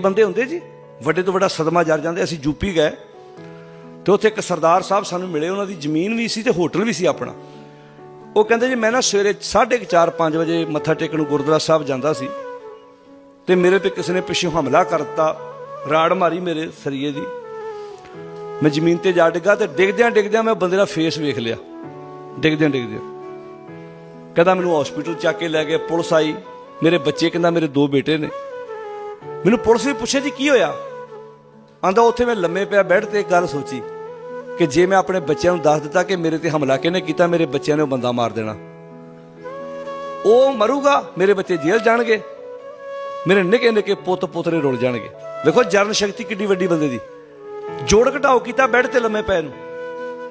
ਬੰਦੇ ਹੁੰਦੇ ਜੀ, ਵੱਡੇ ਤੋਂ ਵੱਡਾ ਸਦਮਾ ਜਰ ਜਾਂਦੇ, ਅਸੀਂ ਯੂਪੀ ਗਏ ਤੇ ਉੱਥੇ ਇੱਕ ਸਰਦਾਰ ਸਾਹਿਬ ਸਾਨੂੰ ਮਿਲੇ, ਉਹਨਾਂ ਦੀ ਜ਼ਮੀਨ ਵੀ ਸੀ ਤੇ ਹੋਟਲ ਵੀ ਸੀ ਆਪਣਾ। ਉਹ ਕਹਿੰਦੇ ਜੀ, ਮੈਂ ਨਾ ਸਵੇਰੇ 4:30 5 ਵਜੇ ਮੱਥਾ ਟੇਕਣ ਗੁਰਦੁਆਰਾ ਸਾਹਿਬ ਜਾਂਦਾ ਸੀ ਤੇ ਮੇਰੇ ਤੇ ਕਿਸੇ ਨੇ ਪਿੱਛੋਂ ਹਮਲਾ ਕਰ ਦਿੱਤਾ ਰਾੜ ਮਾਰੀ ਮੇਰੇ ਸਰੀਏ ਦੀ। ਮੈਂ ਜ਼ਮੀਨ ਤੇ ਜਾ ਡਿੱਗਾ ਤੇ ਡਿੱਗਦਿਆਂ ਡਿੱਗਦਿਆਂ ਮੈਂ ਬੰਦੇ ਦਾ ਫੇਸ ਵੇਖ ਲਿਆ। ਡਿੱਗਦਿਆਂ ਡਿੱਗਦਿਆਂ ਕਹਿੰਦਾ ਮੈਨੂੰ ਹਸਪੀਟਲ ਚੱਕ ਕੇ ਲੈ ਗਏ, ਪੁਲਿਸ ਆਈ, ਮੇਰੇ ਬੱਚੇ ਕਹਿੰਦਾ ਮੇਰੇ ਦੋ ਬੇਟੇ ਨੇ। ਮੈਨੂੰ ਪੁਲਿਸ ਵੀ ਪੁੱਛਿਆ ਜੀ ਕੀ ਹੋਇਆ? ਆਂਦਾ ਉੱਥੇ ਮੈਂ ਲੰਮੇ ਪਿਆ ਬੈੱਡ ਤੇ ਇੱਕ ਗੱਲ ਸੋਚੀ ਕਿ ਜੇ ਮੈਂ ਆਪਣੇ ਬੱਚਿਆਂ ਨੂੰ ਦੱਸ ਦਿੱਤਾ ਕਿ ਮੇਰੇ ਤੇ ਹਮਲਾ ਕਿਹਨੇ ਕੀਤਾ, ਮੇਰੇ ਬੱਚਿਆਂ ਨੇ ਉਹ ਬੰਦਾ ਮਾਰ ਦੇਣਾ। ਉਹ ਮਰੂਗਾ, ਮੇਰੇ ਬੱਚੇ ਜੇਲ੍ਹ ਜਾਣਗੇ, ਮੇਰੇ ਨਿੱਕੇ ਨਿੱਕੇ ਪੁੱਤ ਪੁੱਤਰੇ ਰੁਲ ਜਾਣਗੇ। ਵੇਖੋ, ਜਰਨ ਸ਼ਕਤੀ ਕਿੱਡੀ ਵੱਡੀ ਬੰਦੇ ਦੀ। ਜੋੜ ਘਟਾਓ ਕੀਤਾ ਬੈੱਡ ਤੇ ਲੰਮੇ ਪੈ ਨੂੰ।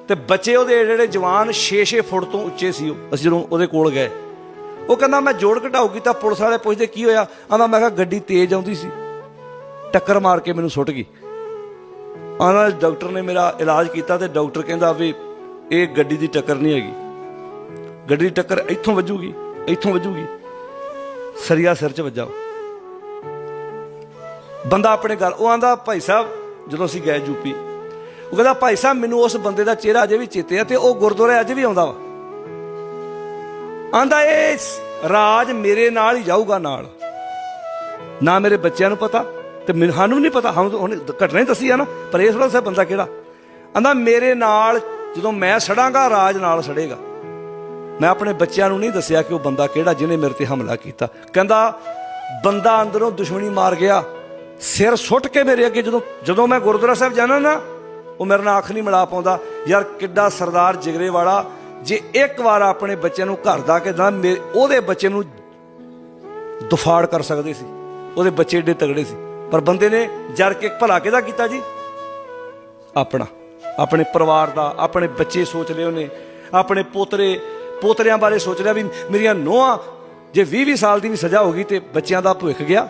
ਤੇ ਬੱਚੇ ਉਹਦੇ ਜਿਹੜੇ ਜਵਾਨ 6-6 ਫੁੱਟ ਤੋਂ ਉੱਚੇ ਸੀ ਉਹ, ਅਸੀਂ ਜਦੋਂ ਉਹਦੇ ਕੋਲ ਗਏ ਉਹ ਕਹਿੰਦਾ, ਮੈਂ ਜੋੜ ਘਟਾਓ ਕੀਤਾ ਪੁਲਿਸ ਵਾਲੇ ਪੁੱਛਦੇ ਕੀ ਹੋਇਆ? ਆਂਦਾ ਮੈਂ ਕਿਹਾ ਗੱਡੀ ਤੇਜ਼ ਆਉਂਦੀ ਸੀ। ਟੱਕਰ ਮਾਰ ਕੇ ਮੈਨੂੰ ਸੁੱਟ ਗਈ। ਆਂਦਾ ਡਾਕਟਰ ਨੇ ਮੇਰਾ ਇਲਾਜ ਕੀਤਾ ਤੇ ਡਾਕਟਰ ਕਹਿੰਦਾ ਵੀ ਇਹ ਗੱਡੀ ਦੀ ਟੱਕਰ ਨਹੀਂ ਹੈਗੀ। ਗੱਡੀ ਦੀ ਟੱਕਰ ਇੱਥੋਂ ਵੱਜੂਗੀ ਇੱਥੋਂ ਵੱਜੂਗੀ। ਸਰੀਆ ਸਿਰ 'ਚ ਵੱਜਾ ਬੰਦਾ ਆਪਣੇ ਗੱਲ ਉਹ ਆਂਦਾ ਭਾਈ ਸਾਹਿਬ, ਜਦੋਂ ਅਸੀਂ ਗਏ ਯੂਪੀ ਉਹ ਕਹਿੰਦਾ, ਭਾਈ ਸਾਹਿਬ, ਮੈਨੂੰ ਉਸ ਬੰਦੇ ਦਾ ਚਿਹਰਾ ਅਜੇ ਵੀ ਚੇਤੇ ਆ ਤੇ ਉਹ ਗੁਰਦੁਆਰੇ ਅੱਜ ਵੀ ਆਉਂਦਾ ਵਾ। ਆਂਦਾ ਇਹ ਰਾਜ ਮੇਰੇ ਨਾਲ ਹੀ ਜਾਊਗਾ ਨਾਲ। ਨਾ ਮੇਰੇ ਬੱਚਿਆਂ ਨੂੰ ਪਤਾ ਤੇ ਮੈਨੂੰ, ਸਾਨੂੰ ਨਹੀਂ ਪਤਾ ਹਮ ਉਹਨੇ ਘਟਨਾ ਹੀ ਦੱਸੀ ਆ ਨਾ, ਪਰ ਇਸ ਵੇਲੇ ਬੰਦਾ ਕਿਹੜਾ? ਆਂਦਾ ਮੇਰੇ ਨਾਲ, ਜਦੋਂ ਮੈਂ ਸੜਾਂਗਾ, ਰਾਜ ਨਾਲ ਸੜੇਗਾ। ਮੈਂ ਆਪਣੇ ਬੱਚਿਆਂ ਨੂੰ ਨਹੀਂ ਦੱਸਿਆ ਕਿ ਉਹ ਬੰਦਾ ਕਿਹੜਾ, ਜਿਹਨੇ ਮੇਰੇ ਤੇ ਹਮਲਾ ਕੀਤਾ। ਕਹਿੰਦਾ, ਬੰਦਾ ਅੰਦਰੋਂ ਦੁਸ਼ਮਣੀ ਮਾਰ ਗਿਆ, ਸਿਰ ਸੁੱਟ ਕੇ ਮੇਰੇ ਅੱਗੇ ਜਦੋਂ ਜਦੋਂ ਮੈਂ ਗੁਰਦੁਆਰਾ ਸਾਹਿਬ ਜਾਣਾ ਨਾ, ਉਹ ਮੇਰੇ ਨਾਲ ਅੱਖ ਨਹੀਂ ਮਿਲਾ ਪਾਉਂਦਾ। ਯਾਰ ਕਿੱਡਾ ਸਰਦਾਰ ਜਿਗਰੇ ਵਾਲਾ ਜੇ ਇੱਕ ਵਾਰ ਆਪਣੇ ਬੱਚਿਆਂ ਨੂੰ ਘਰ ਦਾ ਕੇ ਨਾ ਮੇ- ਉਹਦੇ ਬੱਚੇ ਨੂੰ ਦੁਫਾੜ ਕਰ ਸਕਦੇ ਸੀ। ਉਹਦੇ ਬੱਚੇ ਏਡੇ ਤਗੜੇ ਸੀ। ਪਰ ਬੰਦੇ ਨੇ ਜਰ ਕੇ ਭਲਾ ਕਿਹਦਾ ਕੀਤਾ ਜੀ? ਆਪਣਾ। ਆਪਣੇ ਪਰਿਵਾਰ ਦਾ, ਆਪਣੇ ਬੱਚੇ ਸੋਚ ਲਏ ਉਹਨੇ। ਆਪਣੇ ਪੋਤਰੇ, ਪੋਤਰਿਆਂ ਬਾਰੇ ਸੋਚ ਲਿਆ ਵੀ ਮੇਰੀਆਂ ਨੋਹਾਂ, ਜੇ 20 20 ਸਾਲ ਦੀ ਵੀ ਸਜ਼ਾ ਹੋ ਗਈ ਤੇ ਬੱਚਿਆਂ ਦਾ ਭਵਿੱਖ ਗਿਆ।